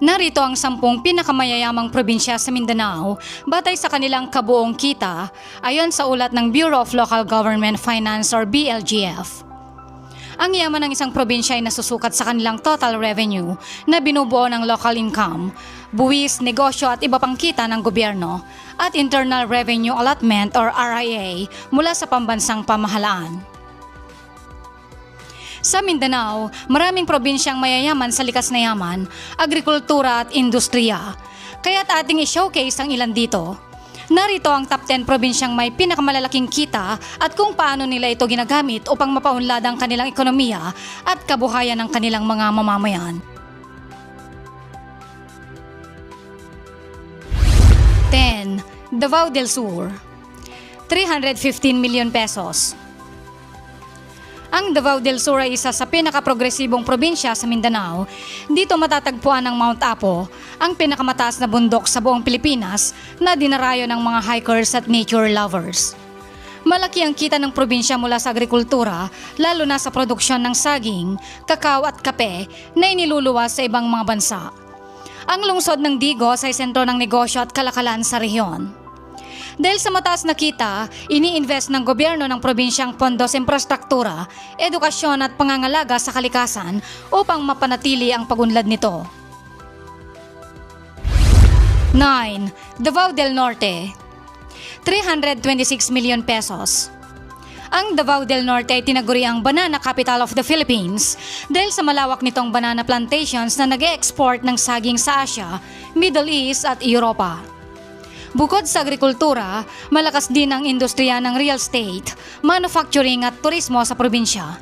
Narito ang sampung pinakamayayamang probinsya sa Mindanao batay sa kanilang kabuong kita ayon sa ulat ng Bureau of Local Government Finance or BLGF. Ang yaman ng isang probinsya ay nasusukat sa kanilang total revenue na binubuo ng local income, buwis, negosyo at iba pang kita ng gobyerno at Internal Revenue Allotment or RIA mula sa pambansang pamahalaan. Sa Mindanao, maraming probinsyang mayayaman sa likas na yaman, agrikultura at industriya. Kaya't ating i-showcase ang ilan dito. Narito ang top 10 probinsyang may pinakamalalaking kita at kung paano nila ito ginagamit upang mapaunlad ang kanilang ekonomiya at kabuhayan ng kanilang mga mamamayan. 10. Davao del Sur 315 million pesos. Ang Davao del Sur ay isa sa pinakaprogresibong probinsya sa Mindanao. Dito matatagpuan ang Mount Apo, ang pinakamataas na bundok sa buong Pilipinas na dinarayo ng mga hikers at nature lovers. Malaki ang kita ng probinsya mula sa agrikultura, lalo na sa produksyon ng saging, kakao at kape na iniluluwas sa ibang mga bansa. Ang lungsod ng Digos ay sentro ng negosyo at kalakalan sa rehiyon. Dahil sa mataas na kita, ini-invest ng gobyerno ng probinsyang pondo sa infrastruktura, edukasyon at pangangalaga sa kalikasan upang mapanatili ang pagunlad nito. 9. Davao del Norte 326 million pesos. Ang Davao del Norte ay tinaguri ang banana capital of the Philippines dahil sa malawak nitong banana plantations na nag export ng saging sa Asia, Middle East at Europa. Bukod sa agrikultura, malakas din ang industriya ng real estate, manufacturing at turismo sa probinsya.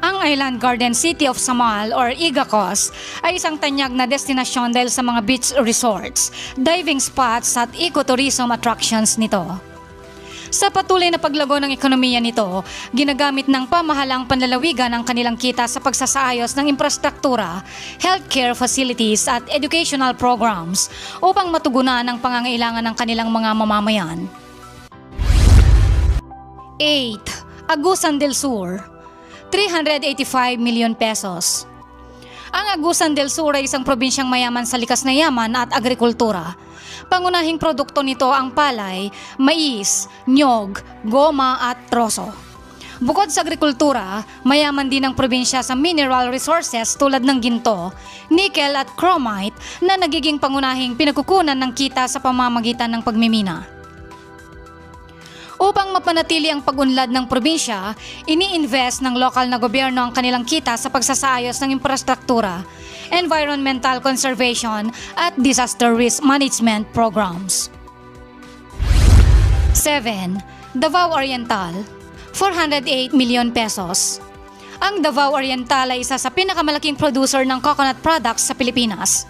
Ang Island Garden City of Samal or Igacos ay isang tanyag na destinasyon dahil sa mga beach resorts, diving spots at ecotourism attractions nito. Sa patuloy na paglago ng ekonomiya nito, ginagamit ng pamahalang panlalawigan ang kanilang kita sa pagsasaayos ng infrastruktura, healthcare facilities at educational programs upang matugunan ang pangangailangan ng kanilang mga mamamayan. 8. Agusan del Sur 385 million pesos. Ang Agusan del Sur ay isang probinsyang mayaman sa likas na yaman at agrikultura. Pangunahing produkto nito ang palay, mais, nyog, goma at troso. Bukod sa agrikultura, mayaman din ang probinsya sa mineral resources tulad ng ginto, nickel at chromite na nagiging pangunahing pinagkukunan ng kita sa pamamagitan ng pagmimina. Upang mapanatili ang pag-unlad ng probinsya, ini-invest ng lokal na gobyerno ang kanilang kita sa pagsasaayos ng infrastruktura, environmental conservation at disaster risk management programs. 7. Davao Oriental 408 million pesos. Ang Davao Oriental ay isa sa pinakamalaking producer ng coconut products sa Pilipinas.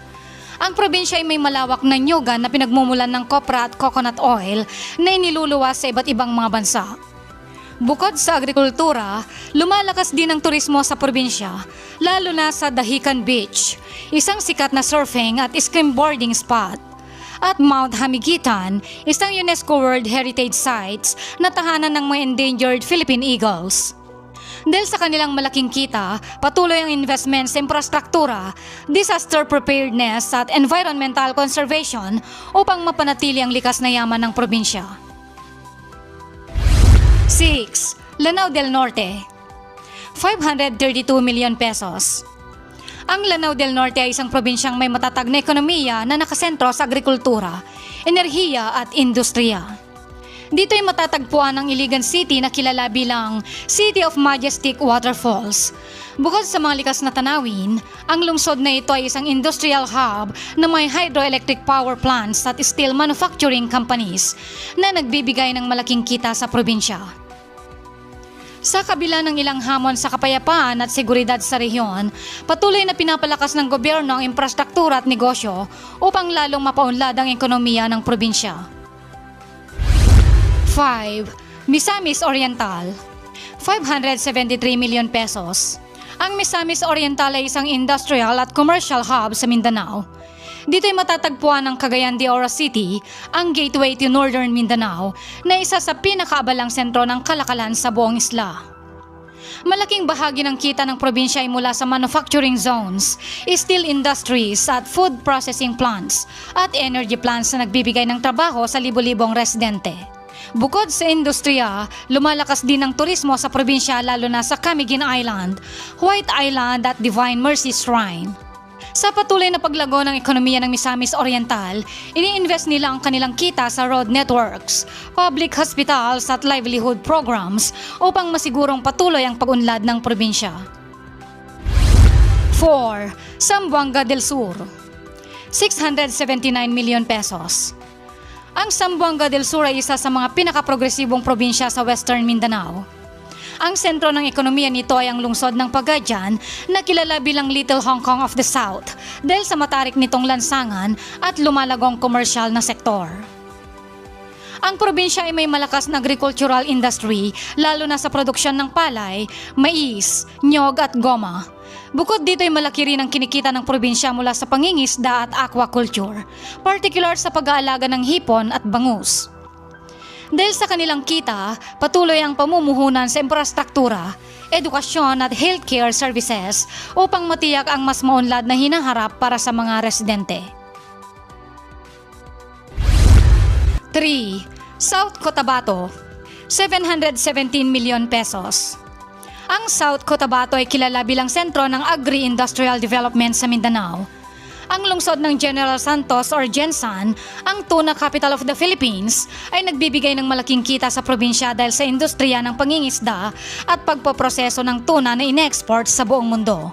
Ang probinsya ay may malawak na nyugan na pinagmumulan ng kopra at coconut oil na iniluluwas sa iba't ibang mga bansa. Bukod sa agrikultura, lumalakas din ang turismo sa probinsya, lalo na sa Dahican Beach, isang sikat na surfing at skimboarding spot. At Mount Hamigitan, isang UNESCO World Heritage Sites na tahanan ng mga endangered Philippine Eagles. Dahil sa kanilang malaking kita, patuloy ang investment sa infrastruktura, disaster preparedness at environmental conservation upang mapanatili ang likas na yaman ng probinsya. 6. Lanao del Norte 532 million pesos. Ang Lanao del Norte ay isang probinsyang may matatag na ekonomiya na nakasentro sa agrikultura, enerhiya at industriya. Dito ay matatagpuan ang Iligan City na kilala bilang City of Majestic Waterfalls. Bukod sa mga likas na tanawin, ang lungsod na ito ay isang industrial hub na may hydroelectric power plants at steel manufacturing companies na nagbibigay ng malaking kita sa probinsya. Sa kabila ng ilang hamon sa kapayapaan at seguridad sa rehiyon, patuloy na pinapalakas ng gobyerno ang infrastruktura at negosyo upang lalong mapaunlad ang ekonomiya ng probinsya. 5. Misamis Oriental 573 million pesos. Ang Misamis Oriental ay isang industrial at commercial hub sa Mindanao. Dito ay matatagpuan ang Cagayan de Oro City, ang gateway to Northern Mindanao, na isa sa pinakaabalang sentro ng kalakalan sa buong isla. Malaking bahagi ng kita ng probinsya ay mula sa manufacturing zones, steel industries at food processing plants at energy plants na nagbibigay ng trabaho sa libo-libong residente. Bukod sa industriya, lumalakas din ang turismo sa probinsya lalo na sa Camiguin Island, White Island at Divine Mercy Shrine. Sa patuloy na paglago ng ekonomiya ng Misamis Oriental, ini-invest nila ang kanilang kita sa road networks, public hospitals at livelihood programs upang masigurong patuloy ang pag-unlad ng probinsya. 4. Sambuanga del Sur 679 million pesos. Ang Sambuanga del Sur ay isa sa mga pinakaprogresibong probinsya sa Western Mindanao. Ang sentro ng ekonomiya nito ay ang lungsod ng Pagadian na kilala bilang Little Hong Kong of the South dahil sa matarik nitong lansangan at lumalagong komersyal na sektor. Ang probinsya ay may malakas na agricultural industry lalo na sa produksyon ng palay, mais, nyog at goma. Bukod dito ay malaki rin ang kinikita ng probinsya mula sa pangingisda at aquaculture, particular sa pag-aalaga ng hipon at bangus. Dahil sa kanilang kita, patuloy ang pamumuhunan sa infrastruktura, edukasyon at healthcare services upang matiyak ang mas maunlad na hinaharap para sa mga residente. 3. South Cotabato 717 million pesos. Ang South Cotabato ay kilala bilang sentro ng agri-industrial development sa Mindanao. Ang lungsod ng General Santos or Gensan, ang tuna capital of the Philippines, ay nagbibigay ng malaking kita sa probinsya dahil sa industriya ng pangingisda at pagpoproseso ng tuna na in-export sa buong mundo.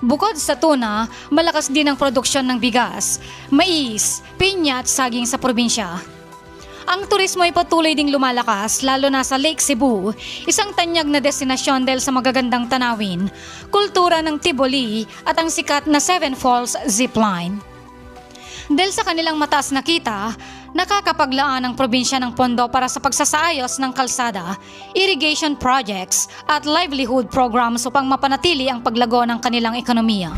Bukod sa tuna, malakas din ang produksyon ng bigas, mais, pinya at saging sa probinsya. Ang turismo ay patuloy ding lumalakas lalo na sa Lake Cebu, isang tanyag na destinasyon dahil sa magagandang tanawin, kultura ng Tiboli at ang sikat na Seven Falls Zipline. Dahil sa kanilang mataas na kita, nakakapaglaan ang probinsya ng pondo para sa pagsasaayos ng kalsada, irrigation projects at livelihood programs upang mapanatili ang paglago ng kanilang ekonomiya.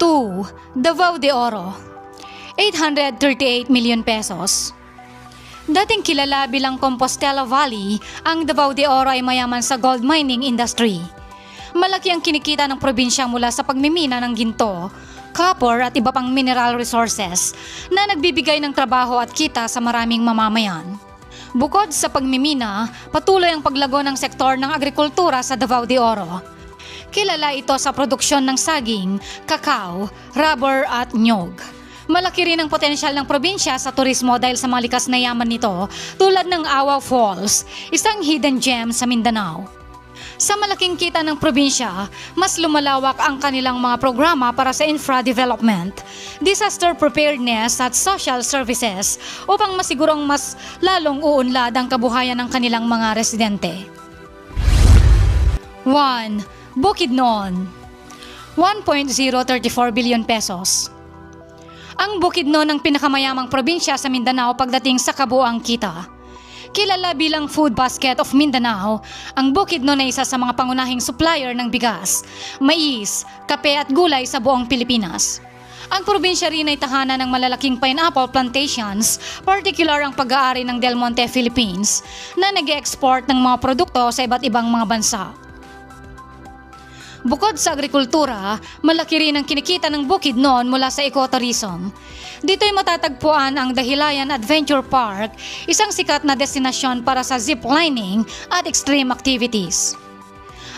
2. Davao de Oro 838 million pesos. Dating kilala bilang Compostela Valley, ang Davao de Oro ay mayaman sa gold mining industry. Malaki ang kinikita ng probinsya mula sa pagmimina ng ginto, copper at iba pang mineral resources na nagbibigay ng trabaho at kita sa maraming mamamayan. Bukod sa pagmimina, patuloy ang paglago ng sektor ng agrikultura sa Davao de Oro. Kilala ito sa produksyon ng saging, kakao, rubber at nyog. Malaki rin ang potensyal ng probinsya sa turismo dahil sa mga likas na yaman nito tulad ng Awa Falls, isang hidden gem sa Mindanao. Sa malaking kita ng probinsya, mas lumalawak ang kanilang mga programa para sa infra development, disaster preparedness at social services upang masigurong mas lalong uunlad ang kabuhayan ng kanilang mga residente. 1. Bukidnon 1.034 billion pesos. Ang Bukidnon ang pinakamayamang probinsya sa Mindanao pagdating sa kabuang kita. Kilala bilang Food Basket of Mindanao, ang Bukidnon ay isa sa mga pangunahing supplier ng bigas, mais, kape at gulay sa buong Pilipinas. Ang probinsya rin ay tahanan ng malalaking pineapple plantations, particular ang pag-aari ng Del Monte Philippines, na nag export ng mga produkto sa iba't ibang mga bansa. Bukod sa agrikultura, malaki rin ang kinikita ng bukid noon mula sa ecotourism. Dito'y matatagpuan ang Dahilayan Adventure Park, isang sikat na destinasyon para sa ziplining at extreme activities.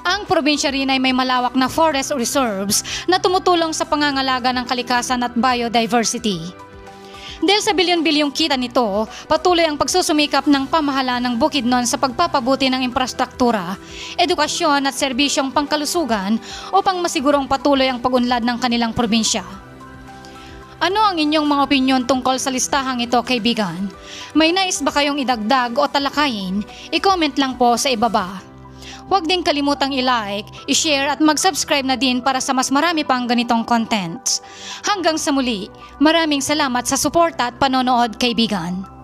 Ang probinsya rin ay may malawak na forest reserves na tumutulong sa pangangalaga ng kalikasan at biodiversity. Dahil sa bilyon-bilyong kita nito, patuloy ang pagsusumikap ng pamahalaan ng Bukidnon sa pagpapabuti ng infrastruktura, edukasyon at serbisyong pangkalusugan upang masigurong patuloy ang pagunlad ng kanilang probinsya. Ano ang inyong mga opinyon tungkol sa listahang ito, kaibigan? May nais ba kayong idagdag o talakayin? I-comment lang po sa ibaba. Huwag din kalimutang i-like, i-share at mag-subscribe na din para sa mas marami pang ganitong content. Hanggang sa muli, maraming salamat sa suporta at panonood kaibigan.